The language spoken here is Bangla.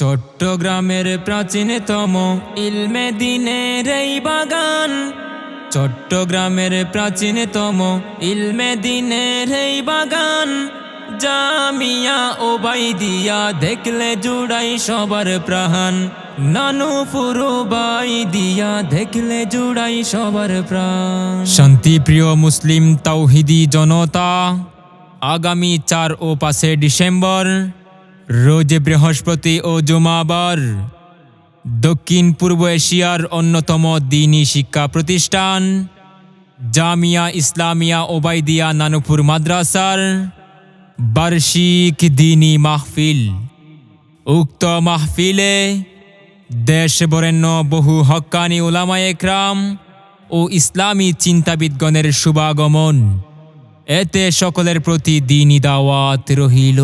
চট্টগ্রামের প্রাচীনতম ইলমে দিনের এই বাগান। চট্টগ্রামের প্রাচীনতম ইলমে দিনের এই বাগান। জামিয়া ওবাইদিয়া দেখলে জুড়াই সবার প্রাণ। নানু ফুরুবাই দিয়া দেখলে জুড়াই সবার প্রাণ। শান্তিপ্রিয় মুসলিম তাওহিদি জনতা, আগামী চার ও পাঁচে ডিসেম্বর রোজ বৃহস্পতি ও জুমাবার, দক্ষিণ পূর্ব এশিয়ার অন্যতম দিনী শিক্ষা প্রতিষ্ঠান, জামিয়া ইসলামিয়া ওবাইদিয়া নানুপুর মাদ্রাসার বার্ষিক দিনী মাহফিল। উক্ত মাহফিলে দেশ বরেণ্য বহু হক্কানি ওলামায়ে একরাম ও ইসলামী চিন্তাবিদগণের শুভাগমন। এতে সকলের প্রতি দিনী দাওয়াত রহিল।